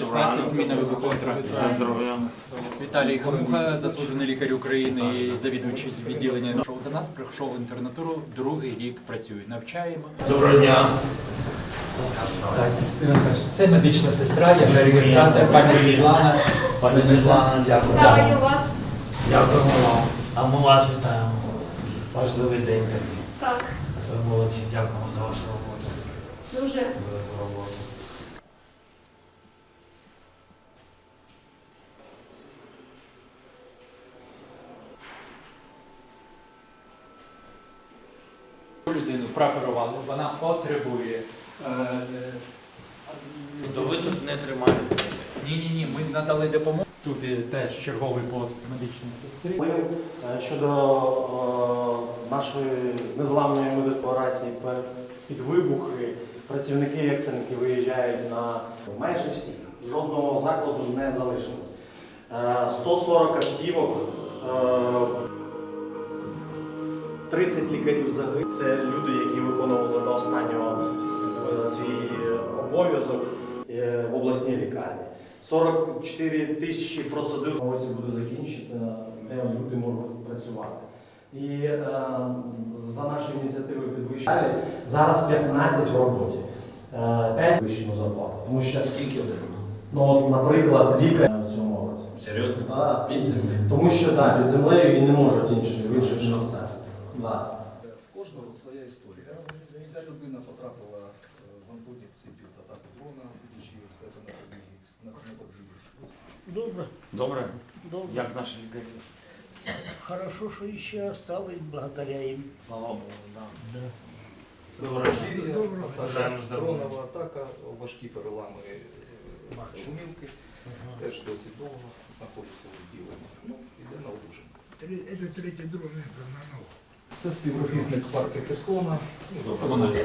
16 змінових контрактів. Здоров'я. Віталій Хамуха, заслужений лікар України і завідувачий відділення. Прийшов до нас, прийшов в інтернатуру, другий рік працює. Навчаємо. Доброго дня. Так, це медична сестра, я реєстратор, пані Світлана. Пані Світлана, дякую. Вітаю вас. Дякуємо вам. А ми вас вітаємо. Важливий день. Так, Ви молодці, дякуємо за вашу роботу. дуже Велику роботу. Людину прооперували, вона потребує. е, То ви тут не тримаєте. Ні, ні, ні, ми надали допомогу. Тут є теж черговий пост медичної сестри. Ми е, щодо е, нашої незламної медицинації під вибухи, працівники екстренки виїжджають на майже всі. Жодного закладу не залишилось. Е, 140 автівок, е, 30 лікарів загиблих. Це люди, які виконували до останнього свій обов'язок е, в обласній лікарні. 44 тисячі процедур році буде закінчено, де люди можуть працювати. І е, за нашою ініціативою підвищення зараз 15 в роботі. Е, 5 вищому зарплату. Тому що, Скільки отримав? ну, наприклад, лікар в цьому році. Серйозно? Да, Під землею. Тому що да, під землею і не можуть інші в інших місцях. Да. В кожного своя історія. Ця людина потрапила е, в Антонівці під атаку дрона, будучи в себе на подвір'ї, на подвір'ї. Добре, Добре? добре. Як наші лікарі? Хорошо, что еще осталось благодаря им. Слава Богу, да. Да. Добре. Подвір'я, Бажаємо здоров'я. дронова атака, важкі перелами е, гумілки, теж досить довго знаходиться в відділенні. Ну, іде на одужання. Три- Это третий дрон, это на ногу. Це співробітник парку Херсона, ну, Комунальне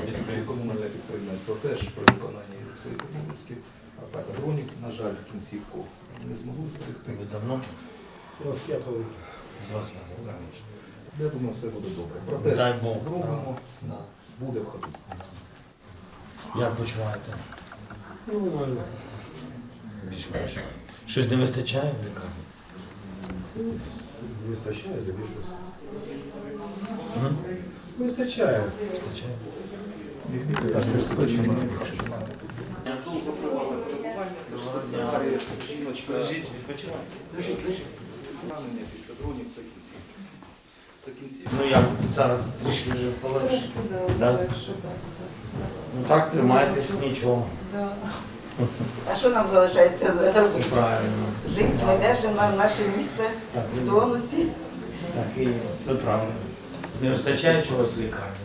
підприємство. теж при виконанні своїх обов'язків. Атака дронів, на жаль, кінцівку не змогли зберегти. Ви давно Я думаю, все буде добре. Протез зробимо, буде в ходу. Як почуваєте? Більш-менш. Щось не вистачає в лікарні? Вистачає, більше. Мгм. Вистачає. Вистачає. Забезпечено Жіночка. Лежіть, відпочивайте. Поранення після дронів це кінці. Це кінці. Ну як зараз трішки вже полегше. Да, Ну так тримайтесь, нічого. да. А що нам залишається робити? Правильно. Жити, ми держимо наше місце Так, в тонусі. Так, і все правильно. Не вистачає чогось лікарні.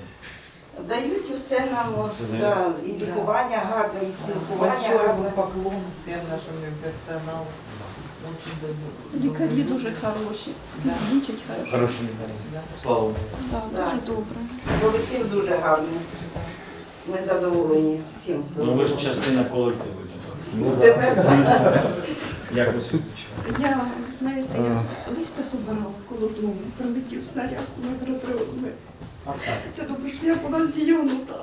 Дають усе нам, от, Це да, і лікування гарне, і спілкування Большой гарне. поклон всем нашим персоналу. Очень. Лікарі дуже хороші, Да. лічать хорошо. Хороші лікарі. Да. Слава Богу. Да, Да. дуже добре. Колектив дуже гарний. Ми задоволені всім. Ну ви ж частина колективу. Ну, Тепер так. Як ви? Я, знаєте, я листя собирала коло дому, прилетів снаряд метро три. Це добре, що я була зйонута.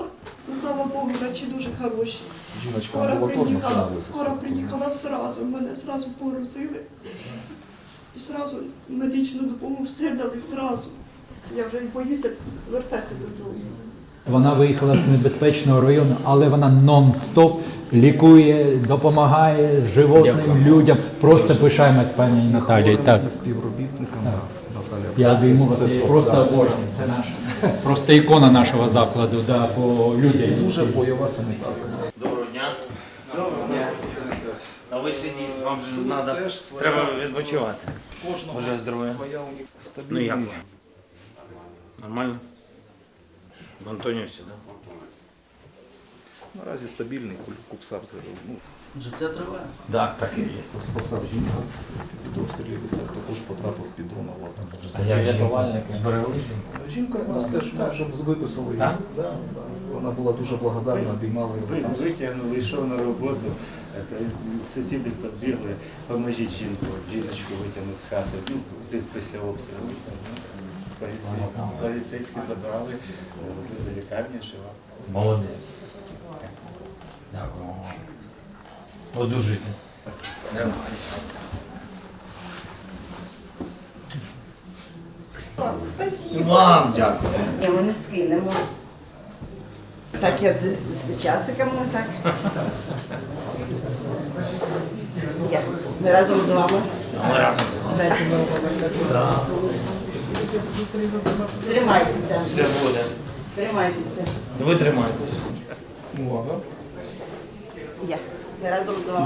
Ну, Слава Богу, речі дуже хороші. Скоро приїхала, скоро приїхала зразу, мене зразу порозили. І зразу медичну допомогу все дали зразу. Я вже боюся вертатися додому. Вона виїхала з небезпечного району, але вона нон-стоп лікує, допомагає животним Дякую. людям. Просто пишаємось пані Наталії. Так. Співробітникам Наталя. Я обійму вас просто обожнюю. Це наша просто ікона нашого закладу, да, по людям. Дуже бойова санітарка. Доброго дня. Доброго дня. А ви сидіть, вам же треба. Треба відпочивати. Кожного своя Ну як Нормально? В Антонівці, так? Наразі стабільний куксар ну, Життя триває. Так, так і є. спасав жінку під обстрілів, і так також потрапив під дрон аватом. А як рятувальники зберегли жінку? Жінка нас теж ми вже виписали її. Так? Да, да. Вона була дуже благодарна, обіймала Ви його. витягнули, йшов на роботу. Це, Сусіди підбігли, поможіть жінку, жіночку витягнути з хати. Ну, десь після обстрілу. витягнули. Поліцейські, поліцейські забрали, довезли до лікарні, жива. Молодець. Дякую. Одужуйте. Спасибо. Вам дякую. Ні, ми не скинемо. Так, я з, з часиком не так. Я. Ми разом з вами. Ми разом з вами. Дайте мені Да. Тримайтеся. Все буде. Тримайтеся. Ви тримайтесь. Я. Я разом з вами.